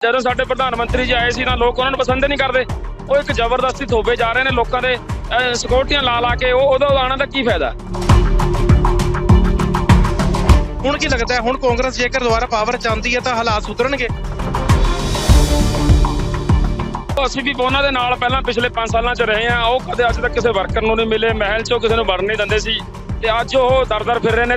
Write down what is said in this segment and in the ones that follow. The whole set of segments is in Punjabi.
ਜਦੋਂ ਸਾਡੇ ਪ੍ਰਧਾਨ ਮੰਤਰੀ ਜੀ ਆਏ ਸੀ ਨਾ ਲੋਕ ਉਹਨਾਂ ਨੂੰ ਪਸੰਦ ਨਹੀਂ ਕਰਦੇ। ਉਹ ਇੱਕ ਜ਼ਬਰਦਸਤੀ ਥੋਪੇ ਜਾ ਰਹੇ ਨੇ ਲੋਕਾਂ ਦੇ ਸਿਕਿਉਰਟੀਆਂ ਲਾ ਲਾ ਕੇ ਉਹ ਉਹਦਾ ਆਉਣ ਦਾ ਕੀ ਫਾਇਦਾ? ਹੁਣ ਕੀ ਲੱਗਦਾ ਹੈ? ਹੁਣ ਕਾਂਗਰਸ ਜੇਕਰ ਦੁਬਾਰਾ ਪਾਵਰ ਚਾਹੁੰਦੀ ਹੈ ਤਾਂ ਹਾਲਾਤ ਸੁਧਰਨਗੇ। ਅਸੀਂ ਵੀ ਉਹਨਾਂ ਦੇ ਨਾਲ ਪਹਿਲਾਂ ਪਿਛਲੇ 5 ਸਾਲਾਂ 'ਚ ਰਹੇ ਆ ਉਹ ਕਦੇ ਅੱਜ ਤੱਕ ਕਿਸੇ ਵਰਕਰ ਨੂੰ ਨਹੀਂ ਮਿਲੇ ਮਹਿਲ 'ਚੋਂ ਕਿਸੇ ਨੂੰ ਵੜਨ ਨਹੀਂ ਦਿੰਦੇ ਸੀ। ਤੇ ਅੱਜ ਉਹ ਦਰ-ਦਰ ਫਿਰ ਰਹੇ ਨੇ।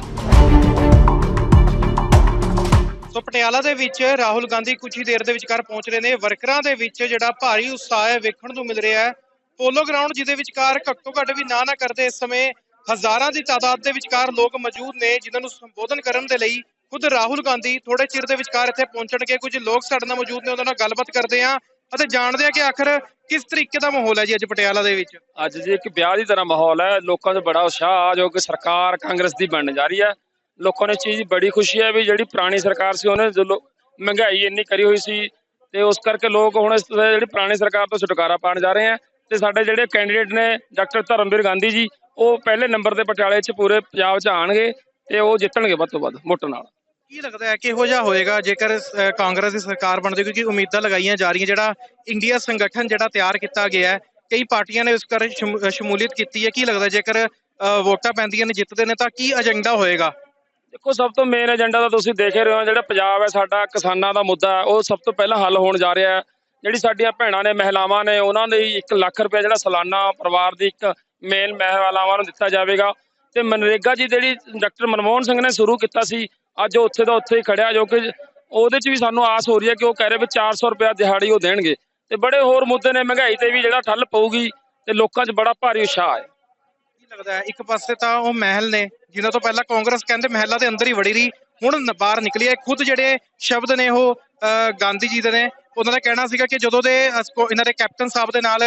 ਸੋ ਪਟਿਆਲਾ ਦੇ ਵਿੱਚ ਰਾਹੁਲ ਗਾਂਧੀ ਕੁਝ ਹੀ ਦੇਰ ਦੇ ਵਿਚਕਾਰ ਪਹੁੰਚ ਰਹੇ ਨੇ। ਵਰਕਰਾਂ ਦੇ ਵਿੱਚ ਜਿਹੜਾ ਭਾਰੀ ਉਤਸ਼ਾਹ ਹੈ, ਵੇਖਣ ਨੂੰ ਮਿਲ ਰਿਹਾ ਹੈ। ਪੋਲੋ ਗਰਾਊਂਡ ਜਿਹਦੇ ਵਿਚਕਾਰ ਘੱਟੋ ਘੱਟ ਵੀ ਨਾ ਨਾ ਕਰਦੇ ਇਸ ਸਮੇਂ ਹਜ਼ਾਰਾਂ ਦੀ ਤਾਦਾਦ ਦੇ ਵਿਚਕਾਰ ਲੋਕ ਮੌਜੂਦ ਨੇ, ਜਿਨ੍ਹਾਂ ਨੂੰ ਸੰਬੋਧਨ ਕਰਨ ਦੇ ਲਈ ਖੁਦ ਰਾਹੁਲ ਗਾਂਧੀ ਥੋੜੇ ਚਿਰ ਦੇ ਵਿਚਕਾਰ ਇੱਥੇ ਪਹੁੰਚਣਗੇ। ਕੁਝ ਲੋਕ ਸਾਡੇ ਨਾਲ ਮੌਜੂਦ ਨੇ, ਉਹਨਾਂ ਨਾਲ ਗੱਲਬਾਤ ਕਰਦੇ ਆ ਅਤੇ ਜਾਣਦੇ ਆ ਕਿ ਆਖਰ ਕਿਸ ਤਰੀਕੇ ਦਾ ਮਾਹੌਲ ਹੈ ਜੀ ਅੱਜ ਪਟਿਆਲਾ ਦੇ ਵਿੱਚ। ਅੱਜ ਜੀ ਇੱਕ ਵਿਆਹ ਦੀ ਤਰ੍ਹਾਂ ਮਾਹੌਲ ਹੈ। ਲੋਕਾਂ 'ਚ ਬੜਾ ਉਤਸ਼ਾਹ ਆ, ਜੋ ਕਿ ਸਰਕਾਰ ਕਾਂਗਰਸ ਦੀ ਬਣਨ ਜਾ ਰਹੀ ਹੈ। ਲੋਕਾਂ ਨੂੰ ਚੀਜ਼ ਬੜੀ ਖੁਸ਼ੀ ਹੈ ਵੀ ਜਿਹੜੀ ਪੁਰਾਣੀ ਸਰਕਾਰ ਸੀ ਉਹਨੇ ਜੋ ਮਹਿੰਗਾਈ ਇੰਨੀ ਕਰੀ ਹੋਈ ਸੀ ਤੇ ਉਸ ਕਰਕੇ ਲੋਕ ਹੁਣ ਇਸ ਜਿਹੜੀ ਪੁਰਾਣੀ ਸਰਕਾਰ ਤੋਂ ਛੁਟਕਾਰਾ ਪਾਉਣ ਜਾ ਰਹੇ ਆ ਤੇ ਸਾਡੇ ਜਿਹੜੇ ਕੈਂਡੀਡੇਟ ਨੇ ਡਾਕਟਰ ਧਰਮਵੀਰ ਗਾਂਧੀ ਜੀ, ਉਹ ਪਹਿਲੇ ਨੰਬਰ ਤੇ ਪਟਿਆਲੇ 'ਚ ਪੂਰੇ ਪੰਜਾਬ 'ਚ ਆਣਗੇ ਤੇ ਉਹ ਜਿੱਤਣਗੇ ਵੱਧ ਤੋਂ ਵੱਧ ਵੋਟਾਂ ਨਾਲ। ਕੀ ਲੱਗਦਾ ਹੈ ਕਿਹੋ ਜਿਹਾ ਹੋਏਗਾ ਜੇਕਰ ਕਾਂਗਰਸ ਦੀ ਸਰਕਾਰ ਬਣਦੀ ਕਿਉਂਕਿ ਉਮੀਦਾਂ ਲਗਾਈਆਂ ਜਾ ਰਹੀਆਂ ਜਿਹੜਾ ਇੰਡੀਆ ਸੰਗਠਨ ਜਿਹੜਾ ਤਿਆਰ ਕੀਤਾ ਗਿਆ ਹੈ, ਕਈ ਪਾਰਟੀਆਂ ਨੇ ਉਸ ਕਰ ਸ਼ਮੂ- ਸ਼ਮੂਲੀਅਤ ਕੀਤੀ ਹੈ। ਕੀ ਲੱਗਦਾ ਜੇਕਰ ਵੋਟਾਂ ਪੈਂਦੀਆਂ ਨੇ, ਜਿੱਤਦੇ ਨੇ, ਤਾਂ ਕੀ ਏਜੰਡਾ ਹੋਏਗਾ? ਦੇਖੋ, ਸਭ ਤੋਂ ਮੇਨ ਏਜੰਡਾ ਤਾਂ ਤੁਸੀਂ ਦੇਖ ਹੀ ਰਹੇ ਹੋ, ਜਿਹੜਾ ਪੰਜਾਬ ਹੈ, ਸਾਡਾ ਕਿਸਾਨਾਂ ਦਾ ਮੁੱਦਾ ਹੈ, ਉਹ ਸਭ ਤੋਂ ਪਹਿਲਾਂ ਹੱਲ ਹੋਣ ਜਾ ਰਿਹਾ ਹੈ। ਜਿਹੜੀ ਸਾਡੀਆਂ ਭੈਣਾਂ ਨੇ, ਮਹਿਲਾਵਾਂ ਨੇ, ਉਹਨਾਂ ਲਈ 1 ਲੱਖ ਰੁਪਏ ਜਿਹੜਾ ਸਾਲਾਨਾ ਪਰਿਵਾਰ ਦੀ ਇੱਕ ਮੇਨ ਮਹਿਲਾਵਾਂ ਨੂੰ ਦਿੱਤਾ ਜਾਵੇਗਾ। ਤੇ ਮਨਰੇਗਾ ਜੀ, ਜਿਹੜੀ ਡਾਕਟਰ ਮਨਮੋਹਨ ਸਿੰਘ ਨੇ ਸ਼ੁਰੂ ਕੀਤਾ ਸੀ, ਅੱਜ ਉਹ ਉੱਥੇ ਦਾ ਉੱਥੇ ਹੀ ਖੜਿਆ, ਜੋ ਕਿ ਉਹਦੇ 'ਚ ਵੀ ਸਾਨੂੰ ਆਸ ਹੋ ਰਹੀ ਹੈ ਕਿ ਉਹ ਕਹਿ ਰਹੇ ਵੀ 400 ਰੁਪਏ ਦਿਹਾੜੀ ਉਹ ਦੇਣਗੇ। ਤੇ ਬੜੇ ਹੋਰ ਮੁੱਦੇ ਨੇ, ਮਹਿੰਗਾਈ ਤੇ ਵੀ ਜਿਹੜਾ ਠੱਲ ਪਊਗੀ, ਤੇ ਲੋਕਾਂ 'ਚ ਬੜਾ ਭਾਰੀ ਉਤਸ਼ਾਹ ਹੈ। ਲੱਗਦਾ ਹੈ। ਇੱਕ ਪਾਸੇ ਤਾਂ ਉਹ ਮਹਿਲ ਨੇ, ਜਿਨ੍ਹਾਂ ਤੋਂ ਪਹਿਲਾਂ ਕਾਂਗਰਸ ਕਹਿੰਦੇ ਮਹਿਲਾਂ ਦੇ ਅੰਦਰ ਹੀ ਵੜੀ ਰਹੀ, ਹੁਣ ਬਾਹਰ ਨਿਕਲੀ ਹੈ। ਖੁਦ ਜਿਹੜੇ ਸ਼ਬਦ ਨੇ ਉਹ ਗਾਂਧੀ ਜੀ ਦੇ ਨੇ, ਉਹਨਾਂ ਦਾ ਕਹਿਣਾ ਸੀਗਾ ਕਿ ਜਦੋਂ ਦੇ ਇਹਨਾਂ ਦੇ ਕੈਪਟਨ ਸਾਹਿਬ ਦੇ ਨਾਲ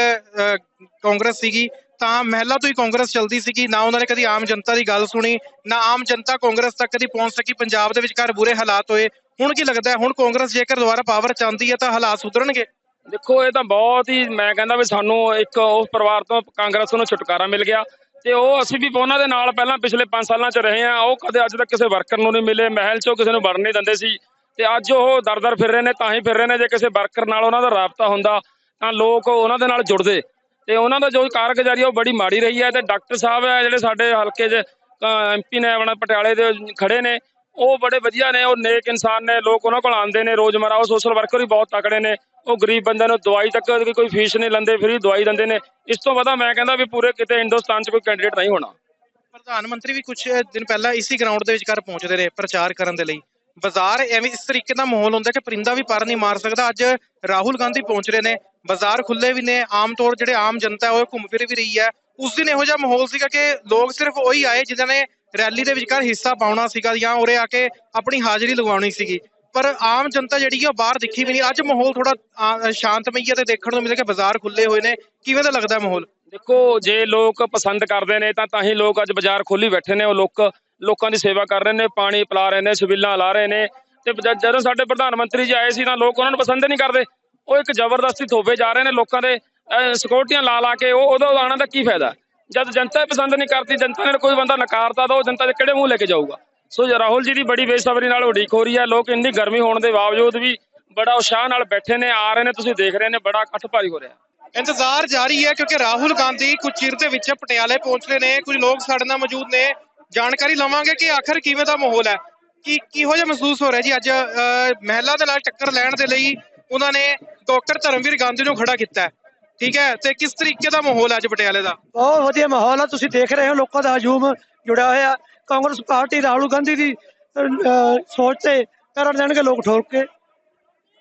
ਕਾਂਗਰਸ ਸੀਗੀ, ਤਾਂ ਮਹਿਲਾ ਤੋਂ ਹੀ ਕਾਂਗਰਸ ਚਲਦੀ ਸੀਗੀ। ਨਾ ਉਹਨਾਂ ਨੇ ਕਦੀ ਆਮ ਜਨਤਾ ਦੀ ਗੱਲ ਸੁਣੀ, ਨਾ ਆਮ ਜਨਤਾ ਕਾਂਗਰਸ ਤੱਕ ਕਦੀ ਪਹੁੰਚ ਸਕੀ। ਪੰਜਾਬ ਦੇ ਵਿਚਕਾਰ ਬੁਰੇ ਹਾਲਾਤ ਹੋਏ। ਹੁਣ ਕੀ ਲੱਗਦਾ ਹੈ? ਹੁਣ ਕਾਂਗਰਸ ਜੇਕਰ ਦੁਬਾਰਾ ਪਾਵਰ ਚਾਹੁੰਦੀ ਹੈ ਤਾਂ ਹਾਲਾਤ ਸੁਧਰਨਗੇ। ਦੇਖੋ, ਇਹ ਤਾਂ ਬਹੁਤ ਹੀ, ਮੈਂ ਕਹਿੰਦਾ ਵੀ ਸਾਨੂੰ ਇੱਕ ਉਸ ਪਰਿਵਾਰ ਤੋਂ ਕਾਂਗਰਸ ਨੂੰ ਛੁਟਕਾਰਾ ਮਿਲ ਗਿਆ। ਤੇ ਉਹ ਅਸੀਂ ਵੀ ਉਹਨਾਂ ਦੇ ਨਾਲ ਪਹਿਲਾਂ ਪਿਛਲੇ 5 ਸਾਲਾਂ 'ਚ ਰਹੇ ਆ ਉਹ ਕਦੇ ਅੱਜ ਤੱਕ ਕਿਸੇ ਵਰਕਰ ਨੂੰ ਨਹੀਂ ਮਿਲੇ, ਮਹਿਲ 'ਚੋਂ ਕਿਸੇ ਨੂੰ ਵੜਨ ਨਹੀਂ ਦਿੰਦੇ ਸੀ। ਤੇ ਅੱਜ ਉਹ ਦਰ-ਦਰ ਫਿਰ ਰਹੇ ਨੇ, ਤਾਂ ਹੀ ਫਿਰ ਰਹੇ ਨੇ। ਜੇ ਕਿਸੇ ਵਰਕਰ ਨਾਲ ਉਹਨਾਂ ਦਾ ਰਾਬਤਾ ਹੁੰਦਾ, ਤਾਂ ਲੋਕ ਉਹਨਾਂ ਦੇ ਨਾਲ ਜੁੜਦੇ। ਤੇ ਉਹਨਾਂ ਦਾ ਜੋ ਕਾਰਗੁਜ਼ਾਰੀ ਆ, ਉਹ ਬੜੀ ਮਾੜੀ ਰਹੀ ਹੈ। ਤੇ ਡਾਕਟਰ ਸਾਹਿਬ ਹੈ ਜਿਹੜੇ ਸਾਡੇ ਹਲਕੇ 'ਚ ਐਮਪੀ ਨੇ ਆਪਣਾ ਪਟਿਆਲੇ ਦੇ ਖੜੇ ਨੇ। ਉਹ ਬੜੇ ਵਧੀਆ ਨੇ, ਉਹ ਨੇਕ ਇਨਸਾਨ ਨੇ, ਲੋਕ ਉਹਨਾਂ ਕੋਲ ਆਉਂਦੇ ਨੇ ਰੋਜ਼ਮਰਾ, ਉਹ ਸੋਸ਼ਲ ਵਰਕਰ ਵੀ ਬਹੁਤ ਤਕੜੇ ਨੇ, ਉਹ ਗਰੀਬ ਬੰਦਿਆਂ ਨੂੰ ਦਵਾਈ ਤੱਕ ਕੋਈ ਫੀਸ ਨਹੀਂ ਲੈਂਦੇ ਫ੍ਰੀ ਦਵਾਈ ਦਿੰਦੇ ਨੇ। ਇਸ ਤੋਂ ਵਧਾ ਮੈਂ ਕਹਿੰਦਾ ਵੀ ਪੂਰੇ ਕਿਤੇ ਹਿੰਦੁਸਤਾਨ 'ਚ ਕੋਈ ਕੈਂਡੀਡੇਟ ਨਹੀਂ ਹੋਣਾ। ਪ੍ਰਧਾਨ ਮੰਤਰੀ ਵੀ ਕੁਝ ਦਿਨ ਪਹਿਲਾਂ ਇਸੇ ਗਰਾਊਂਡ ਦੇ ਵਿਚਕਾਰ ਪਹੁੰਚਦੇ ਰਹੇ ਪ੍ਰਚਾਰ ਕਰਨ ਦੇ ਲਈ। ਬਾਜ਼ਾਰ ਐਵੇਂ ਇਸ ਤਰੀਕੇ ਦਾ ਮਾਹੌਲ ਹੁੰਦਾ ਕਿ ਪਰਿੰਦਾ ਵੀ ਪਰ ਨਹੀਂ ਮਾਰ ਸਕਦਾ। ਅੱਜ ਰਾਹੁਲ ਗਾਂਧੀ ਪਹੁੰਚ ਰਹੇ ਨੇ, ਬਾਜ਼ਾਰ ਖੁੱਲੇ ਵੀ ਨੇ, ਆਮ ਤੌਰ ਜਿਹੜੇ ਆਮ ਜਨਤਾ ਉਹ ਘੁੰਮ ਫਿਰ ਵੀ ਰਹੀ ਹੈ। ਉਸ ਦਿਨ ਇਹੋ ਜਿਹਾ ਮਾਹੌਲ ਸੀਗਾ ਕਿ ਲੋਕ ਸਿਰਫ ਉਹੀ ਆਏ ਜਿਨ੍ਹਾਂ ਨੇ ਰੈਲੀ ਦੇ ਵਿਚਕਾਰ ਹਿੱਸਾ ਪਾਉਣਾ ਸੀਗਾ ਜਾਂ ਉਰੇ ਆ ਕੇ ਆਪਣੀ ਹਾਜ਼ਰੀ ਲਗਵਾਉਣੀ ਸੀਗੀ। ਪਰ ਆਮ ਜਨਤਾ ਜਿਹੜੀ ਆ ਬਾਹਰ ਦਿਖੀ ਵੀ ਨਹੀਂ। ਅੱਜ ਮਾਹੌਲ ਥੋੜਾ ਸ਼ਾਂਤਮਈ ਹੈ ਤੇ ਦੇਖਣ ਨੂੰ ਮਿਲਿਆ ਕਿ ਬਾਜ਼ਾਰ ਖੁੱਲੇ ਹੋਏ ਨੇ। ਕਿਵੇਂ ਦਾ ਲੱਗਦਾ ਮਾਹੌਲ? ਦੇਖੋ ਜੇ ਲੋਕ ਪਸੰਦ ਕਰਦੇ ਨੇ ਤਾਂ ਤਾਂ ਹੀ ਲੋਕ ਅੱਜ ਬਾਜ਼ਾਰ ਖੋਲੀ ਬੈਠੇ ਨੇ। ਉਹ ਲੋਕ ਲੋਕਾਂ ਦੀ ਸੇਵਾ ਕਰ ਰਹੇ ਨੇ ਪਾਣੀ ਪਿਲਾ ਰਹੇ ਨੇ ਛਬੀਲਾਂ ਲਾ ਰਹੇ ਨੇ। ਤੇ ਜਦੋਂ ਸਾਡੇ ਪ੍ਰਧਾਨ ਮੰਤਰੀ ਜੀ ਆਏ ਸੀ ਤਾਂ ਲੋਕ ਉਹਨਾਂ ਨੂੰ ਪਸੰਦ ਨਹੀਂ ਕਰਦੇ। ਉਹ ਇੱਕ ਜ਼ਬਰਦਸਤੀ ਥੋਪੇ ਜਾ ਰਹੇ ਨੇ ਲੋਕਾਂ ਦੇ। ਅਹ, ਸਿਕਿਉਰਟੀਆਂ ਲਾ ਲਾ ਕੇ ਉਹ ਉਹਦਾ ਆਉਣ ਦਾ ਕੀ ਫਾਇਦਾ? ਜਦ ਜਨਤਾ ਪਸੰਦ ਨਹੀਂ ਕਰਦੀ ਜਨਤਾ ਨੇ ਕੋਈ ਬੰਦਾ ਨਕਾਰਤਾ ਤਾਂ ਉਹ ਜਨਤਾ ਦੇ ਕਿਹੜੇ ਮੂੰਹ ਲੈ ਕੇ ਜਾਊਗਾ? ਸੋ ਰਾਹੁਲ ਜੀ ਦੀ ਬੜੀ ਬੇਸਬਰੀ ਨਾਲ ਉਡੀਕ ਹੋ ਰਹੀ ਹੈ ਲੋਕ ਇੰਨੀ ਗਰਮੀ ਹੋਣ ਦੇ ਬਾਵਜੂਦ ਵੀ ਬੜਾ ਉਤਸ਼ਾਹ ਨਾਲ ਬੈਠੇ ਨੇ ਆ ਰਹੇ ਨੇ ਤੁਸੀਂ ਦੇਖ ਰਹੇ ਨੇ ਬੜਾ ਇਕੱਠ ਭਾਰੀ ਹੋ ਰਿਹਾ। ਇੰਤਜ਼ਾਰ ਜਾਰੀ ਹੈ ਕਿਉਂਕਿ ਰਾਹੁਲ ਗਾਂਧੀ ਕੁਝ ਚਿਰ ਦੇ ਵਿੱਚ ਪਟਿਆਲੇ ਪਹੁੰਚ ਰਹੇ ਨੇ ਕੁਝ ਲੋਕ ਸਾਡੇ ਨਾਲ ਮੌਜੂਦ ਨੇ। ਜਾਣਕਾਰੀ ਲਵਾਂਗੇ ਕਿ ਆਖਰ ਕਿਵੇਂ ਦਾ ਮਾਹੌਲ ਹੈ। ਕੀ ਕਿਹੋ ਜਿਹਾ ਮਹਿਸੂਸ ਹੋ ਰਿਹਾ ਜੀ ਅੱਜ ਅਹ, ਮਹਿਲਾ ਦੇ ਨਾਲ ਟੱਕਰ ਲੈਣ ਦੇ ਲਈ ਉਹਨਾਂ ਨੇ ਡਾਕਟਰ ਧਰਮਵੀਰ ਗਾਂਧੀ ਨੂੰ ਖੜਾ ਕੀਤਾ ਹੈ। ਠੀਕ ਹੈ ਤੇ ਕਿਸ ਤਰੀਕੇ ਦਾ ਮਾਹੌਲ ਹੈ ਅੱਜ ਪਟਿਆਲੇ ਦਾ? ਬਹੁਤ ਵਧੀਆ ਮਾਹੌਲ ਆ ਤੁਸੀਂ ਦੇਖ ਰਹੇ ਹੋ ਲੋਕਾਂ ਦਾ ਹਜੂਮ ਜੁੜਿਆ ਹੋਇਆ। ਕਾਂਗਰਸ ਪਾਰਟੀ ਰਾਹੁਲ ਗਾਂਧੀ ਦੀ ਸੋਚ ਤੇ ਕਰਨ ਦੇਣਗੇ ਲੋਕ ਠੋਕ ਕੇ।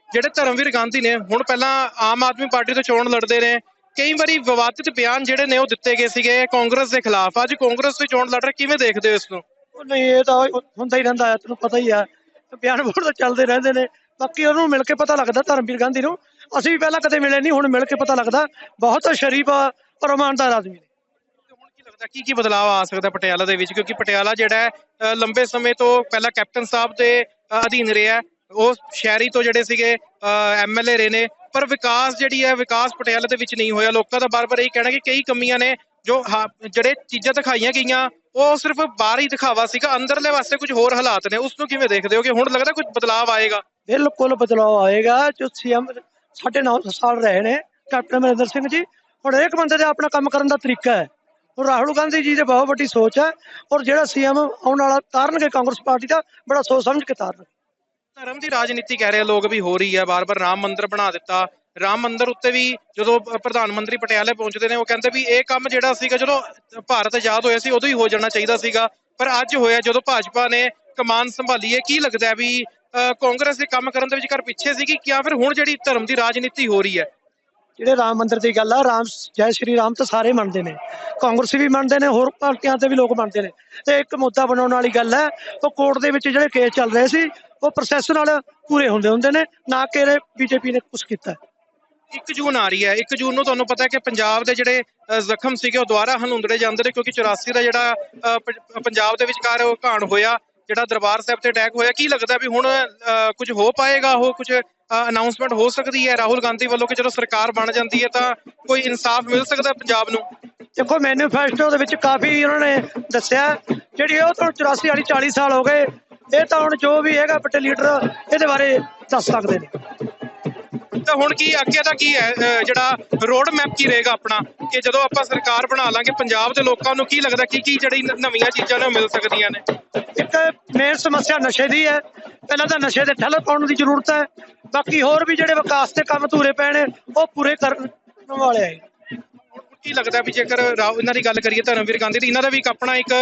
ਜਿਹੜੇ ਧਰਮਵੀਰ ਗਾਂਧੀ ਨੇ ਹੁਣ ਪਹਿਲਾਂ ਆਮ ਆਦਮੀ ਪਾਰਟੀ ਤੋਂ ਚੋਣ ਲੜਦੇ ਨੇ ਕਈ ਵਾਰੀ ਵਿਵਾਦਿਤ ਬਿਆਨ ਜਿਹੜੇ ਨੇ ਉਹ ਦਿੱਤੇ ਗਏ ਸੀਗੇ ਕਾਂਗਰਸ ਦੇ ਖਿਲਾਫ। ਅੱਜ ਕਾਂਗਰਸ ਤੋਂ ਚੋਣ ਲੜ ਰਹੇ ਕਿਵੇਂ ਦੇਖਦੇ ਹੋ ਇਸ ਨੂੰ? ਨਹੀਂ ਇਹ ਤਾਂ ਹੁੰਦਾ ਹੀ ਰਹਿੰਦਾ ਹੈ ਤੈਨੂੰ ਪਤਾ ਹੀ ਆ ਬਿਆਨ ਬੋੜ ਤਾਂ ਚੱਲਦੇ ਰਹਿੰਦੇ ਨੇ। ਬਾਕੀ ਉਹਨੂੰ ਮਿਲ ਕੇ ਪਤਾ ਲੱਗਦਾ ਧਰਮਵੀਰ ਗਾਂਧੀ ਨੂੰ ਅਸੀਂ ਵੀ ਪਹਿਲਾਂ ਕਦੇ ਮਿਲੇ ਨਹੀਂ ਹੁਣ ਮਿਲ ਕੇ ਪਤਾ ਲੱਗਦਾ ਬਹੁਤ ਸ਼ਰੀਫ ਪਰ ਇਮਾਨਦਾਰ ਆਦਮੀ ਨੇ। ਹੁਣ ਕੀ ਲੱਗਦਾ ਕੀ ਕੀ ਬਦਲਾਅ ਆ ਸਕਦਾ ਪਟਿਆਲਾ ਦੇ ਵਿੱਚ? ਕਿਉਂਕਿ ਪਟਿਆਲਾ ਜਿਹੜਾ ਹੈ ਲੰਬੇ ਸਮੇਂ ਤੋਂ ਪਹਿਲਾਂ ਕੈਪਟਨ ਸਾਹਿਬ ਦੇ ਅਧੀਨ ਰਿਹਾ। ਉਹ ਸ਼ਹਿਰੀ ਤੋਂ ਜਿਹੜੇ ਸੀਗੇ ਐਮਐਲਏ ਰਹੇ ਨੇ। ਪਰ ਵਿਕਾਸ ਜਿਹੜੀ ਹੈ ਵਿਕਾਸ ਪਟਿਆਲਾ ਦੇ ਵਿੱਚ ਨਹੀਂ ਹੋਇਆ। ਲੋਕਾਂ ਦਾ ਬਾਰ-ਬਾਰ ਇਹੀ ਕਹਿਣਾ ਕਿ ਕਈ ਕਮੀਆਂ ਨੇ ਜੋ ਜਿਹੜੇ ਚੀਜ਼ਾਂ ਦਿਖਾਈਆਂ ਗਈਆਂ ਉਹ ਸਿਰਫ ਬਾਹਰ ਹੀ ਦਿਖਾਵਾ ਸੀਗਾ। ਅੰਦਰਲੇ ਵਾਸਤੇ ਕੁਝ ਹੋਰ ਹਾਲਾਤ ਨੇ। ਉਸ ਨੂੰ ਕਿਵੇਂ ਦੇਖਦੇ ਹੋ ਕਿ ਹੁਣ ਲੱਗਦਾ ਕੁਝ ਬਦਲਾਅ ਆਏਗਾ? ਬਿਲਕੁਲ ਬਦਲਾਅ ਆਏਗਾ। ਜੋ ਸੀਐਮ ਸਾਡੇ 9 ਸਾਲ ਰਹੇ ਨੇ, ਕੈਪਟਨ ਅਮਰਿੰਦਰ ਸਿੰਘ ਜੀ। ਹੁਣ ਹਰੇਕ ਬੰਦੇ ਦਾ ਆਪਣਾ ਕੰਮ ਕਰਨ ਦਾ ਤਰੀਕਾ ਹੈ। ਔਰ ਰਾਹੁਲ ਗਾਂਧੀ ਜੀ ਦੀ ਬਹੁਤ ਵੱਡੀ ਸੋਚ ਹੈ ਔਰ ਜਿਹੜਾ ਸੀਐਮ ਆਉਣ ਵਾਲਾ ਤਾਰਨਗੇ ਕਾਂਗਰਸ ਪਾਰਟੀ ਦਾ, ਬੜਾ ਸੋਚ ਸਮਝ ਕੇ ਤਾਰਨਗੇ ਧਰਮ ਦੀ ਰਾਜਨੀਤੀ ਕਹਿ ਰਹੇ ਲੋਕ ਵੀ ਹੋ ਰਹੀ ਹੈ। ਬਾਰ-ਬਾਰ ਰਾਮ ਮੰਦਿਰ ਬਣਾ ਦਿੱਤਾ। ਰਾਮ ਮੰਦਿਰ ਉੱਤੇ ਵੀ ਜਦੋਂ ਪ੍ਰਧਾਨ ਮੰਤਰੀ ਪਟਿਆਲੇ ਪਹੁੰਚਦੇ ਨੇ, ਉਹ ਕਹਿੰਦੇ ਵੀ ਇਹ ਕੰਮ ਜਿਹੜਾ ਸੀਗਾ, ਜਦੋਂ ਭਾਰਤ ਆਜ਼ਾਦ ਹੋਇਆ ਸੀ, ਉਦੋਂ ਹੀ ਹੋ ਜਾਣਾ ਚਾਹੀਦਾ ਸੀਗਾ। ਪਰ ਅੱਜ ਹੋਇਆ, ਜਦੋਂ ਭਾਜਪਾ ਨੇ ਕਮਾਨ ਸੰਭਾਲੀ ਹੈ, ਕੀ ਲੱਗਦਾ ਵੀ ਕਾਂਗਰਸ ਦੇ ਕੰਮ ਕਰਨ ਦੇ ਵਿਚਕਾਰ ਪਿੱਛੇ ਸੀਗੀ ਜਾਂ ਫਿਰ ਹੁਣ ਜਿਹੜੀ ਧਰਮ ਦੀ ਰਾਜਨੀਤੀ ਹੋ ਰਹੀ ਹੈ? ਜਿਹੜੇ ਰਾਮ ਮੰਦਿਰ ਦੀ ਗੱਲ ਆ ਰਾਮ ਜੈ ਸ਼੍ਰੀ ਰਾਮ ਤਾਂ ਸਾਰੇ ਮੰਨਦੇ ਨੇ। ਕਾਂਗਰਸੀ ਵੀ ਮੰਨਦੇ ਨੇ ਹੋਰ ਪਾਰਟੀਆਂ ਤੇ ਵੀ ਲੋਕ ਮੰਨਦੇ ਨੇ। ਤੇ ਇੱਕ ਮੁੱਦਾ ਬਣਾਉਣ ਵਾਲੀ ਗੱਲ ਹੈ ਉਹ ਕੋਰਟ ਦੇ ਵਿੱਚ ਜਿਹੜੇ ਕੇਸ ਚੱਲ ਰਹੇ ਸੀ ਉਹ ਪ੍ਰੋਸੈਸ ਨਾਲ ਪੂਰੇ ਹੁੰਦੇ ਹੁੰਦੇ ਨੇ ਨਾ ਕਿ ਬੀਜੇਪੀ ਨੇ ਕੁਝ ਕੀਤਾ। 1 ਜੂਨ ਆ ਰਹੀ ਹੈ। 1 ਜੂਨ ਨੂੰ ਤੁਹਾਨੂੰ ਪਤਾ ਹੈ ਕਿ ਪੰਜਾਬ ਦੇ ਜਿਹੜੇ ਜ਼ਖਮ ਸੀਗੇ ਉਹ ਦੁਬਾਰਾ ਹਲੂੰਦੜੇ ਜਾਂਦੇ ਨੇ ਕਿਉਂਕਿ 84 ਦਾ ਜਿਹੜਾ ਪੰਜਾਬ ਦੇ ਵਿਚਕਾਰ ਉਹ ਘਾਣ ਹੋਇਆ। ਜਿਹੜਾ ਦਰਬਾਰ ਸਾਹਿਬ ਤੇ ਅਟੈਕ ਹੋਇਆ ਕੀ ਲੱਗਦਾ ਵੀ ਹੁਣ ਅ, ਕੁਝ ਹੋ ਪਾਏਗਾ? ਉਹ ਕੁਝ ਅਨਾਉਂਸਮੈਂਟ ਹੋ ਸਕਦੀ ਹੈ? ਰਾਹੁਲ ਗਾਂਧੀ ਵੱਲੋਂ ਕਿ ਜਦੋਂ ਸਰਕਾਰ ਬਣ ਜਾਂਦੀ ਹੈ ਤਾਂ ਕੋਈ ਇਨਸਾਫ ਮਿਲ ਸਕਦਾ ਪੰਜਾਬ ਨੂੰ? ਦੇਖੋ ਮੈਨੀਫੈਸਟੋ ਦੇ ਵਿੱਚ ਕਾਫੀ ਉਹਨਾਂ ਨੇ ਦੱਸਿਆ ਜਿਹੜੀ ਉਹ ਤਾਂ 84 ਵਾਲੀ 40 ਸਾਲ ਹੋ ਗਏ ਇਹ ਤਾਂ ਹੁਣ ਜੋ ਵੀ ਹੈਗਾ ਵੱਡੇ ਲੀਡਰ ਇਹਦੇ ਬਾਰੇ ਦੱਸ ਸਕਦੇ ਨੇ। ਤਾਂ ਹੁਣ ਕੀ ਅੱਗੇ ਦਾ ਕੀ ਹੈ? ਜਿਹੜਾ ਰੋਡ ਮੈਪ ਕੀ ਰਹੇਗਾ ਆਪਣਾ? ਕਿ ਜਦੋਂ ਆਪਾਂ ਸਰਕਾਰ ਬਣਾ ਲਾਂਗੇ, ਪੰਜਾਬ ਦੇ ਲੋਕਾਂ ਨੂੰ ਕੀ ਲੱਗਦਾ ਕੀ ਕੀ ਜਿਹੜੀ ਨਵੀਆਂ ਚੀਜ਼ਾਂ ਨੇ ਉਹ ਮਿਲ ਸਕਦੀਆਂ ਨੇ? ਇੱਕ ਮੇਨ ਸਮੱਸਿਆ ਨਸ਼ੇ ਦੀ ਹੈ। ਪਹਿਲਾਂ ਤਾਂ ਨਸ਼ੇ ਦੇ ਠੱਲ ਪਾਉਣ ਦੀ ਜ਼ਰੂਰਤ ਹੈ। ਬਾਕੀ ਹੋਰ ਵੀ ਜਿਹੜੇ ਵਿਕਾਸ ਦੇ ਕੰਮ ਧੂਰੇ ਪੈਣੇ ਉਹ ਪੂਰੇ ਕਰਨ ਵਾਲੇ ਹੈ ਕੀ ਲੱਗਦਾ ਵੀ ਜੇਕਰ ਇਹਨਾਂ ਦੀ ਗੱਲ ਕਰੀਏ ਧਰਮਵੀਰ ਗਾਂਧੀ ਦੀ ਇਹਨਾਂ ਦਾ ਵੀ ਇੱਕ ਆਪਣਾ ਇੱਕ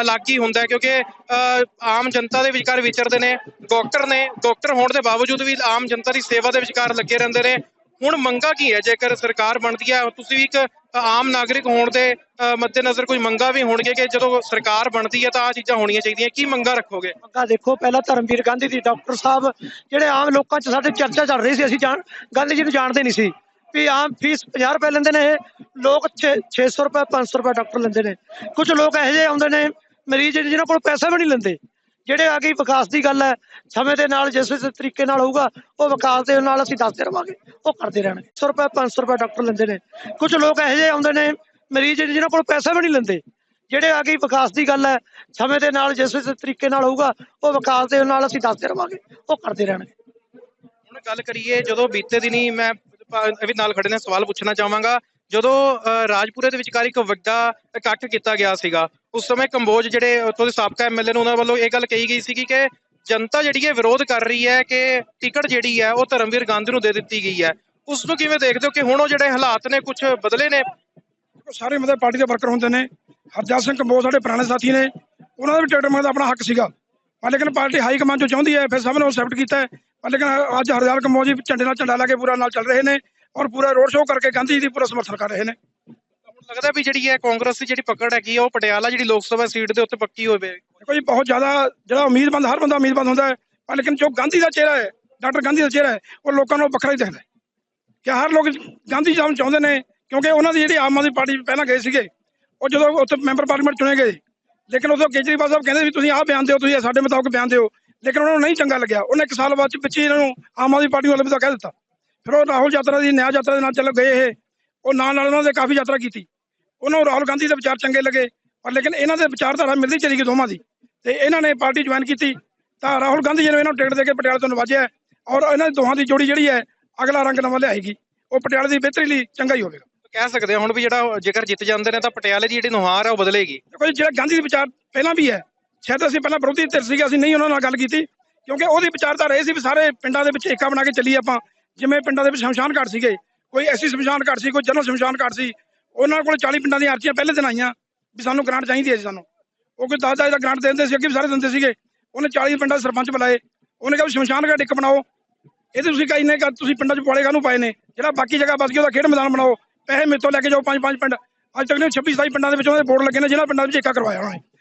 ਅਲੱਗ ਹੀ ਹੁੰਦਾ ਕਿਉਂਕਿ ਅ, ਆਮ ਜਨਤਾ ਦੇ ਵਿਚਕਾਰ ਵਿਚਰਦੇ ਨੇ ਡਾਕਟਰ ਨੇ ਡਾਕਟਰ ਹੋਣ ਦੇ ਬਾਵਜੂਦ ਵੀ ਆਮ ਜਨਤਾ ਦੀ ਸੇਵਾ ਦੇ ਵਿਚਕਾਰ ਲੱਗੇ ਰਹਿੰਦੇ ਨੇ। ਹੁਣ ਮੰਗਾ ਕੀ ਹੈ? ਜੇਕਰ ਸਰਕਾਰ ਬਣਦੀ ਹੈ ਤੁਸੀਂ ਵੀ ਇੱਕ ਆਮ ਨਾਗਰਿਕ ਹੋਣ ਦੇ ਮੱਦੇਨਜ਼ਰ ਕੋਈ ਮੰਗਾ ਵੀ ਹੋਣਗੇ ਕਿ ਜਦੋਂ ਸਰਕਾਰ ਬਣਦੀ ਹੈ ਤਾਂ ਆ ਚੀਜ਼ਾਂ ਹੋਣੀਆਂ ਚਾਹੀਦੀਆਂ। ਕੀ ਮੰਗਾ ਰੱਖੋਗੇ? ਮੰਗਾ ਦੇਖੋ ਪਹਿਲਾਂ ਧਰਮਵੀਰ ਗਾਂਧੀ ਦੀ ਡਾਕਟਰ ਸਾਹਿਬ ਜਿਹੜੇ ਆਮ ਲੋਕਾਂ 'ਚ ਸਾਡੇ ਚਰਚਾ ਚੱਲ ਰਹੀ ਸੀ ਅਸੀਂ ਜਾਣ ਗਾਂਧੀ ਜੀ ਨੂੰ ਜਾਣਦੇ ਨਹੀਂ ਸੀ। ਵੀ ਆਮ ਫੀਸ 50 ਰੁਪਏ ਲੈਂਦੇ ਨੇ ਇਹ। ਲੋਕ 600 ਰੁਪਏ 500 ਰੁਪਏ ਡਾਕਟਰ ਲੈਂਦੇ ਨੇ। ਕੁਝ ਲੋਕ ਇਹੋ ਜਿਹੇ ਆਉਂਦੇ ਨੇ, ਮਰੀਜ਼ ਜਿਹਨਾਂ ਕੋਲ ਪੈਸਾ ਵੀ ਨਹੀਂ ਲੈਂਦੇ, ਜਿਹੜੇ ਆ ਗਈ ਵਿਕਾਸ ਦੀ ਗੱਲ ਹੈ, ਸਮੇਂ ਦੇ ਨਾਲ ਜਿਸ ਜਿਸ ਤਰੀਕੇ ਨਾਲ ਹੋਊਗਾ, ਉਹ ਵਿਕਾਸ ਦੇ ਨਾਲ ਅਸੀਂ ਦੱਸਦੇ ਰਵਾਂਗੇ, ਉਹ ਕਰਦੇ ਰਹਿਣਗੇ। 100 ਰੁਪਏ 500 ਰੁਪਏ ਡਾਕਟਰ ਲੈਂਦੇ ਨੇ। ਕੁਝ ਲੋਕ ਇਹੋ ਜਿਹੇ ਆਉਂਦੇ ਨੇ, ਮਰੀਜ਼ ਜਿਹਨਾਂ ਕੋਲ ਪੈਸਾ ਵੀ ਨਹੀਂ ਲੈਂਦੇ, ਜਿਹੜੇ ਆ ਗਈ ਵਿਕਾਸ ਦੀ ਗੱਲ ਹੈ, ਸਮੇਂ ਦੇ ਨਾਲ ਜਿਸ ਜਿਸ ਤਰੀਕੇ ਨਾਲ ਹੋਊਗਾ, ਉਹ ਵਿਕਾਸ ਦੇ ਨਾਲ ਅਸੀਂ ਦੱਸਦੇ ਰਵਾਂਗੇ, ਉਹ ਕਰਦੇ ਰਹਿਣਗੇ। ਹੁਣ ਗੱਲ ਕਰੀਏ, ਜਦੋਂ ਬੀਤੇ ਦਿਨੀ ਮੈਂ ਵੀ ਨਾਲ ਖੜੇ ਨੇ, ਸਵਾਲ ਪੁੱਛਣਾ ਚਾਹਾਂਗਾ। ਜਦੋਂ ਰਾਜਪੁਰੇ ਦੇ ਵਿਚਕਾਰ ਇੱਕ ਵੱਡਾ ਇਕੱਠ ਕੀਤਾ ਗਿਆ ਸੀਗਾ, ਉਸ ਸਮੇਂ ਕੰਬੋਜ ਜਿਹੜੇ ਉੱਥੋਂ ਦੇ ਸਾਬਕਾ ਐਮਐਲਏ ਨੇ ਉਹਨਾਂ ਵੱਲੋਂ ਇਹ ਗੱਲ ਕਹੀ ਗਈ ਸੀਗੀ ਕਿ ਜਨਤਾ ਜਿਹੜੀ ਹੈ ਵਿਰੋਧ ਕਰ ਰਹੀ ਹੈ ਕਿ ਟਿਕਟ ਜਿਹੜੀ ਹੈ ਉਹ ਧਰਮਵੀਰ ਗਾਂਧੀ ਨੂੰ ਦੇ ਦਿੱਤੀ ਗਈ ਹੈ। ਉਸ ਨੂੰ ਕਿਵੇਂ ਦੇਖਦੇ ਹੋ ਕਿ ਹੁਣ ਉਹ ਜਿਹੜੇ ਹਾਲਾਤ ਨੇ ਕੁਝ ਬਦਲੇ ਨੇ? ਸਾਰੇ ਮਤਲਬ ਪਾਰਟੀ ਦੇ ਵਰਕਰ ਹੁੰਦੇ ਨੇ। ਹਰਜਾ ਸਿੰਘ ਕੰਬੋਜ ਸਾਡੇ ਪੁਰਾਣੇ ਸਾਥੀ ਨੇ। ਉਹਨਾਂ ਦਾ ਵੀ ਟਿਕਟ ਮੰਗਣ ਦਾ ਆਪਣਾ ਹੱਕ ਸੀਗਾ। ਪਰ ਲੇਕਿਨ ਪਾਰਟੀ ਹਾਈ ਕਮਾਂਡ ਜੋ ਚਾਹੁੰਦੀ ਹੈ, ਫਿਰ ਸਭ ਨੇ ਐਕਸੈਪਟ ਕੀਤਾ ਲੇਕਿਨ ਅੱਜ ਹਰਜਾਲ ਕੰਬੋਜ ਝੰਡੇ ਨਾਲ ਝੰਡਾ ਲਾ ਕੇ ਪੂਰਾ ਨਾਲ ਚੱਲ ਰਹੇ ਨੇ ਔਰ ਪੂਰਾ ਰੋਡ ਸ਼ੋਅ ਕਰਕੇ ਗਾਂਧੀ ਜੀ ਦੀ ਪੂਰਾ ਸਮਰਥਨ ਕਰ ਰਹੇ ਨੇ। ਹੁਣ ਲੱਗਦਾ ਵੀ ਜਿਹੜੀ ਹੈ ਕਾਂਗਰਸ ਦੀ ਜਿਹੜੀ ਪਕੜ ਹੈਗੀ ਉਹ ਪਟਿਆਲਾ ਜਿਹੜੀ ਲੋਕ ਸਭਾ ਸੀਟ ਦੇ ਉੱਤੇ ਪੱਕੀ ਹੋਵੇ? ਦੇਖੋ ਜੀ ਬਹੁਤ ਜ਼ਿਆਦਾ ਜਿਹੜਾ ਉਮੀਦਵਾਰ ਹਰ ਬੰਦਾ ਉਮੀਦਵਾਰ ਹੁੰਦਾ ਹੈ ਪਰ ਲੇਕਿਨ ਜੋ ਗਾਂਧੀ ਦਾ ਚਿਹਰਾ ਹੈ ਡਾਕਟਰ ਗਾਂਧੀ ਦਾ ਚਿਹਰਾ ਹੈ ਉਹ ਲੋਕਾਂ ਨੂੰ ਵੱਖਰਾ ਹੀ ਦਿਖਦਾ ਹੈ। ਕਿ ਹਰ ਲੋਕ ਗਾਂਧੀ ਜੀ ਨੂੰ ਚਾਹੁੰਦੇ ਨੇ ਕਿਉਂਕਿ ਉਹਨਾਂ ਦੀ ਜਿਹੜੀ ਆਮ ਆਦਮੀ ਪਾਰਟੀ ਪਹਿਲਾਂ ਗਏ ਸੀਗੇ ਉਹ ਜਦੋਂ ਉੱਥੇ ਮੈਂਬਰ ਪਾਰਲੀਮੈਂਟ ਚੁਣੇ ਗਏ ਲੇਕਿਨ ਉਦੋਂ ਕੇਜਰੀਵਾਲ ਸਾਹਿਬ ਕਹਿੰਦੇ ਵੀ ਤੁਸੀਂ ਆਹ ਬਿਆਨ ਦਿਓ ਤੁਸੀਂ ਸਾਡੇ ਮੁਤਾਬਕ ਬਿਆਨ ਦਿਓ। ਲੇਕਿਨ ਉਹਨਾਂ ਨੂੰ ਨਹੀਂ ਚੰਗਾ ਲੱਗਿਆ। ਉਹਨੇ ਇੱਕ ਸਾਲ ਬਾਅਦ ਚ ਵਿੱਚ ਹੀ ਇਹਨਾਂ ਨੂੰ ਆਮ ਆਦਮੀ ਪਾਰਟੀ ਵਾਲੇ ਵੀ ਤਾਂ ਕਹਿ ਦਿੱਤਾ। ਫਿਰ ਉਹ ਰਾਹੁਲ ਯਾਤਰਾ ਦੀ ਨਿਆਂ ਯਾਤਰਾ ਦੇ ਨਾਲ ਚੱਲ ਗਏ ਇਹ। ਉਹ ਨਾਲ ਨਾਲ ਉਹਨਾਂ ਦੇ ਕਾਫੀ ਯਾਤਰਾ ਕੀਤੀ। ਉਹਨਾਂ ਨੂੰ ਰਾਹੁਲ ਗਾਂਧੀ ਦੇ ਵਿਚਾਰ ਚੰਗੇ ਲੱਗੇ। ਪਰ ਲੇਕਿਨ ਇਹਨਾਂ ਦੇ ਵਿਚਾਰਧਾਰਾ ਮਿਲਦੀ ਚਲੀ ਗਈ ਦੋਵਾਂ ਦੀ। ਤੇ ਇਹਨਾਂ ਨੇ ਪਾਰਟੀ ਜੁਆਇਨ ਕੀਤੀ। ਤਾਂ ਰਾਹੁਲ ਗਾਂਧੀ ਜੀ ਨੇ ਇਹਨਾਂ ਨੂੰ ਟਿਕਟ ਦੇ ਕੇ ਪਟਿਆਲੇ ਤੋਂ ਨਵਾਜਿਆ ਔਰ ਇਹਨਾਂ ਦੀ ਦੋਹਾਂ ਦੀ ਜੋੜੀ ਜਿਹੜੀ ਹੈ ਅਗਲਾ ਰੰਗ ਨਵਾਂ ਲਿਆਏਗੀ। ਉਹ ਪਟਿਆਲੇ ਦੀ ਬਿਹਤਰੀ ਲਈ ਚੰਗਾ ਹੀ ਹੋਵੇਗਾ। ਕਹਿ ਸਕਦੇ ਹੁਣ ਵੀ ਜਿਹੜਾ ਜੇਕਰ ਜਿੱਤ ਜਾਂਦੇ ਨੇ ਤਾਂ ਪਟਿਆਲੇ ਦੀ ਜਿਹੜੀ ਨੁਹਾਰ ਹੈ ਉਹ ਬਦਲੇਗੀ। ਦੇਖੋ ਜਿਹੜਾ ਗਾਂਧੀ ਦੇ ਵਿਚਾਰ ਪਹਿਲਾਂ ਵੀ ਹੈ ਸ਼ਾਇਦ ਅਸੀਂ ਪਹਿਲਾਂ ਵਿਰੋਧੀ ਧਿਰ ਸੀਗੇ, ਅਸੀਂ ਨਹੀਂ ਉਹਨਾਂ ਨਾਲ ਗੱਲ ਕੀਤੀ, ਕਿਉਂਕਿ ਉਹਦੀ ਵਿਚਾਰਧਾਰਾ ਇਹ ਸੀ ਵੀ ਸਾਰੇ ਪਿੰਡਾਂ ਦੇ ਵਿੱਚ ਏਕਾ ਬਣਾ ਕੇ ਚੱਲੀਏ ਆਪਾਂ। ਜਿਵੇਂ ਪਿੰਡਾਂ ਦੇ ਵਿੱਚ ਸ਼ਮਸ਼ਾਨ ਘਾਟ ਸੀਗੇ, ਕੋਈ ਐਸੀ ਸ਼ਮਸ਼ਾਨ ਘਾਟ ਸੀ, ਕੋਈ ਜਨਰਲ ਸ਼ਮਸ਼ਾਨ ਘਾਟ ਸੀ, ਉਹਨਾਂ ਕੋਲ 40 ਪਿੰਡਾਂ ਦੀਆਂ ਅਰਜ਼ੀਆਂ ਪਹਿਲੇ ਦਿਨ ਆਈਆਂ ਵੀ ਸਾਨੂੰ ਗ੍ਰਾਂਟ ਚਾਹੀਦੀ ਹੈ ਜੀ ਸਾਨੂੰ। ਉਹ ਕੋਈ 10 ਦਾ ਗ੍ਰਾਂਟ ਦਿੰਦੇ ਸੀ, ਅੱਗੇ ਵੀ ਸਾਰੇ ਦਿੰਦੇ ਸੀਗੇ। ਉਹਨੇ 40 ਪਿੰਡਾਂ ਦੇ ਸਰਪੰਚ ਬੁਲਾਏ। ਉਹਨੇ ਕਿਹਾ ਵੀ ਸ਼ਮਸ਼ਾਨ ਘਾਟ ਇੱਕ ਬਣਾਓ। ਇਹਦੇ ਤੁਸੀਂ ਕਹਿੰਦੇ ਨੇ ਕਿ ਤੁਸੀਂ ਪਿੰਡਾਂ 'ਚ ਪੁਆਲੇ ਕਾਹਨੂੰ ਪਾਏ ਨੇ? ਜਿਹੜਾ ਬਾਕੀ ਜਗ੍ਹਾ ਬਚ ਗਿਆ ਉਹਦਾ ਖੇਡ ਮੈਦਾਨ ਬਣਾਓ। ਪੈਸੇ ਮੇਰੇ ਤੋਂ ਲੈ ਕੇ ਜਾਓ ਪੰਜ ਪੰਜ ਪਿੰਡ। ਅੱਜ ਤੱਕ ਨੇ 26 27 ਪਿੰਡਾਂ ਦੇ ਵਿੱਚ ਉਹਦੇ ਬੋਰਡ ਲੱਗੇ ਨੇ ਜਿਹੜਾ ਪਿੰਡਾਂ ਵਿੱਚ ਏਕਾ ਕਰਵਾਇਆ ਉਹਨਾਂ ਨੇ।